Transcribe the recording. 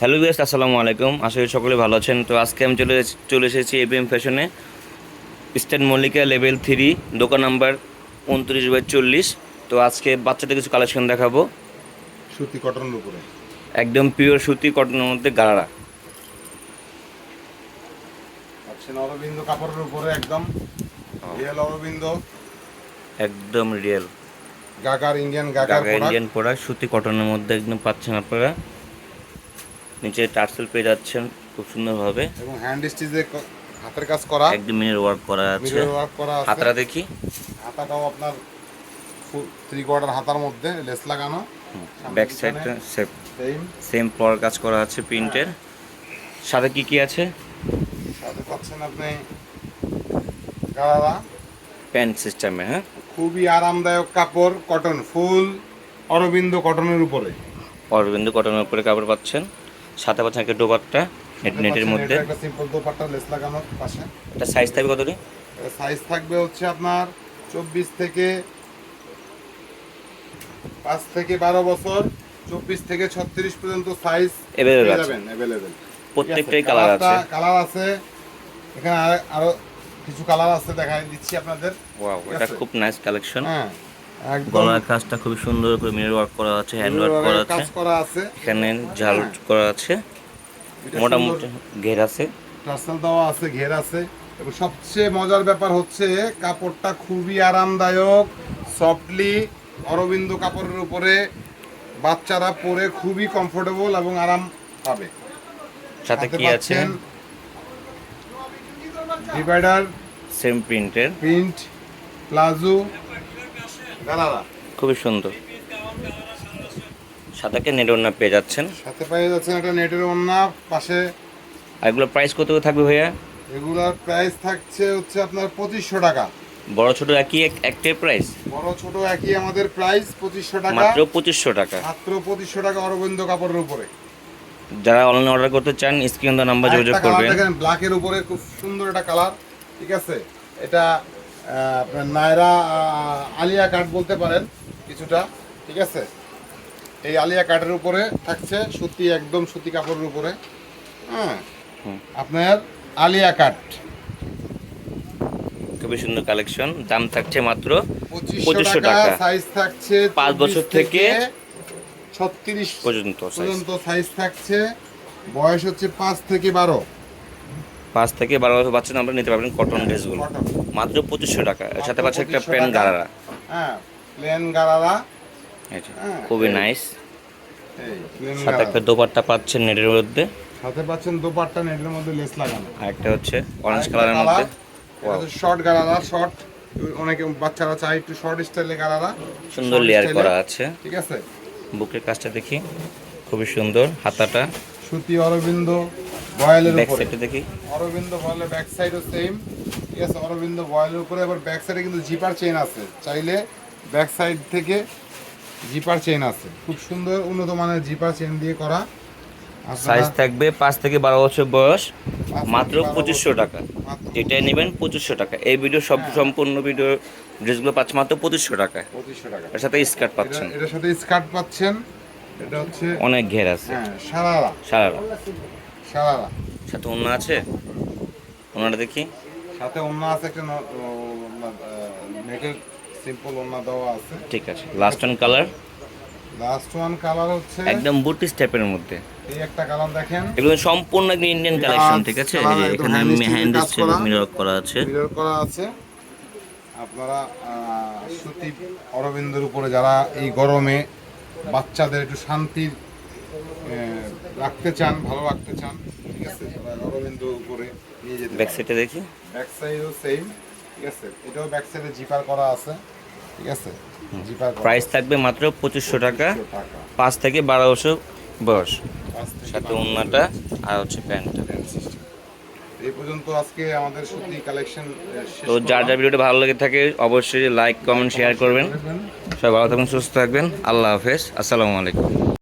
Hello বিয়াস আসসালামু আলাইকুম। আশা করি সকলে ভালো আছেন। তো আজকে আমি চলে চলে এসেছি এবিএম ফ্যাশনে স্টেন মল্লিকা লেভেল থ্রি দোকান নাম্বার উনত্রিশ বাই চল্লিশ। তো আজকে বাচ্চাদের কিছু কালেকশন দেখাবো। সুতি কটনের উপরে। একদম পিওর সুতি কটনের মধ্যে গাড়া পাচ্ছেন অরবিন্দ কাপড়ের উপরে একদম রিয়েল অরবিন্দ। একদম রিয়েল গাগার ইন্ডিয়ান গাগার ইন্ডিয়ান প্রোডাক্ট সুতি কটনের মধ্যে একদম পাচ্ছেন আপনারা। নিচে টার্সেল পেয়ে যাচ্ছেন খুব সুন্দরভাবে। এবং হ্যান্ড স্টিচে হাতের কাজ করা। একদম মিনের ওয়ার্ক করা আছে। মিরর ওয়ার্ক করা আছে। হাতরা দেখি। হাতাটাও আপনার থ্রি কোয়ার্টার হাতার মধ্যে লেস লাগানো। ব্যাক সাইডটা সেম সেম পর কাজ করা আছে প্রিন্টের সাথে কি কি আছে? সাথে পাচ্ছেন আপনি গাড়ারা। প্যান্ট সিস্টেমে হ্যাঁ? খুবই আরামদায়ক কাপড় কটন ফুল অরবিন্দ কটনের উপরে। অরবিন্দ কটনের উপরে কাপড় পাচ্ছেন। সাথে পাচ্ছেন একটা ডোবারটা নেট নেটের মধ্যে। একটা সিম্পল দোপাট্টা লেস লাগানো পাশে। এটা সাইজ থাকবে কতটি সাইজ থাকবে হচ্ছে আপনার চব্বিশ থেকে পাঁচ থেকে বারো বছর চব্বিশ থেকে ছত্রিশ পর্যন্ত সাইজ অ্যাভেলেবেল প্রত্যেকটাই কালার আছে কালার আছে। এখানে আরও কিছু কালার আছে দেখাই দিচ্ছি আপনাদের। ওয়াও এটা খুব নাইস কালেকশন হ্যাঁ। গলার কাজটা খুবই সুন্দর করে মিরর ওয়ার্ক করা আছে হ্যান্ড ওয়ার্ক করা আছে। কাজ করা আছে। এখানে ঝাল করা আছে। মোটামুটি ঘের আছে। টার্সেল দেওয়া আছে ঘের আছে। এবং সবচেয়ে মজার ব্যাপার হচ্ছে কাপড়টা খুবই আরামদায়ক সফটলি অরবিন্দ কাপড়ের উপরে বাচ্চারা পরে খুবই কমফোর্টেবল এবং আরাম পাবে। সাথে কি আছে? ডিভাইডার সেম প্রিন্টের প্রিন্ট প্লাজো খুবই সুন্দর। একটা নেট ওড়না পেয়ে যাচ্ছেন। সাথে পেয়ে যাচ্ছেন একটা নেটের ওন্না পাশে আর এগুলো প্রাইস কত থাকবে ভাইয়া? এগুলার প্রাইস থাকছে হচ্ছে আপনার পঁচিশশো টাকা। বড় ছোট একই এক- একটাই প্রাইস বড় ছোট একই আমাদের প্রাইস পঁচিশশো টাকা। মাত্র পঁচিশশো টাকা। মাত্র পঁচিশশো টাকা অরবিন্দ কাপড়ের উপরে। যারা অনলাইনে অর্ডার করতে চান স্ক্রিন নাম্বার যোগাযোগ করবেন। দেখেন ব্ল্যাকের উপরে খুব সুন্দর একটা কালার ঠিক আছে? এটা আপনার নায়রা আলিয়া কাঠ বলতে পারেন কিছুটা ঠিক আছে? এই আলিয়া কাঠের উপরে থাকছে সুতি একদম সুতি কাপড়ের উপরে। হ্যাঁ? আপনার আলিয়া কাট খুবই সুন্দর কালেকশন দাম থাকছে মাত্র পঁচিশশো টাকা। সাইজ থাকছে পাঁচ বছর থেকে ছত্রিশ পর্যন্ত পর্যন্ত সাইজ থাকছে। বয়স হচ্ছে পাঁচ থেকে বারো। পাঁচ থেকে বারো বছর বাচ্চা আমরা নিতে পারবেন কটন ড্রেসগুলো মাত্র পঁচিশশো টাকা। সাথে পাচ্ছে একটা 2500 প্যান্ট হ্যাঁ প্লেন গারারা। হ্যাঁ, খুবই নাইস সাথে একটা দোপাট্টা পাচ্ছেন নেটের মধ্যে। সাথে পাচ্ছেন দোপাট্টা নেটের মধ্যে লেস লাগানো। আর একটা হচ্ছে অরেঞ্জ কালারের মধ্যে. শর্ট গারারা শর্ট অনেকে বাচ্চারা চায় একটু শর্ট স্টাইলে গারারা। সুন্দর লেয়ার করা আছে। ঠিক আছে? বুকের কাজটা দেখি। খুবই সুন্দর হাতাটা। সুতি অরবিন্দ বয়েলের উপরে। দেখি। অরবিন্দ বয়েলের ব্যাক সাইডও সেম ঠিক আছে অরবিন্দ বয়েলের উপরে আবার ব্যাক সাইডে কিন্তু জিপার চেন আছে। চাইলে ব্যাক সাইড থেকে জিপার চেন আছে। খুব সুন্দর উন্নত মানের জিপার চেন দিয়ে করা। সাইজ থাকবে পাঁচ থেকে বারো বছর বয়স মাত্র পঁচিশশো। টাকা। যেটাই নেবেন পঁচিশশো টাকা। এই ভিডিও সব হ্যাঁ। সম্পূর্ণ ভিডিও ড্রেসগুলো পাচ্ছে মাত্র পঁচিশশো টাকায় পঁচিশশো টাকা। এর সাথে স্কার্ট পাচ্ছেন। এটা- এটার সাথে স্কার্ট পাচ্ছেন। এটা হচ্ছে অনেক ঘের আছে। হ্যাঁ সারারা। সারারা। সারারা। সাথে অন্য আছে। ওনারা দেখি। সাথে অন্য আছে একটা নেটের সিম্পল অন্য দেওয়া আছে। ঠিক আছে last one colour last one colour হচ্ছে একদম বুটিস টাইপের মধ্যে। এই একটা কালার দেখেন। এগুলো সম্পূর্ণ একদম ইন্ডিয়ান কালেকশন ঠিক আছে? এখানে stitch হ্যান্ড করা। মিরর করা আছে। মিরর করা আছে। আপনারা সুতি অরবিন্দের উপরে যারা এই গরমে বাচ্চাদের একটু শান্তির রাখতে চান ভালো রাখতে চান ঠিক আছে? অরবিন্দ উপরে নিয়ে যেতে ব্যাক। সাইডে দেখি। ব্যাক সাইডও সেম ঠিক আছে? এটাও ব্যাক সাইডে জিপার করা আছে ঠিক আছে? জিপার করা প্রাইস থাকবে মাত্র পঁচিশশো টাকা। পাঁচ থেকে বারো বছর বয়স। সাথে বারো ওন্নাটা আর হচ্ছে প্যান্টটা। এই পর্যন্ত আজকে আমাদের কালেকশন তো যার যার ভিডিওটা ভালো লেগে থাকে অবশ্যই লাইক কমেন্ট শেয়ার করবেন। সবাই ভালো থাকবেন সুস্থ থাকবেন। আল্লাহ হাফেজ। আসসালামু আলাইকুম।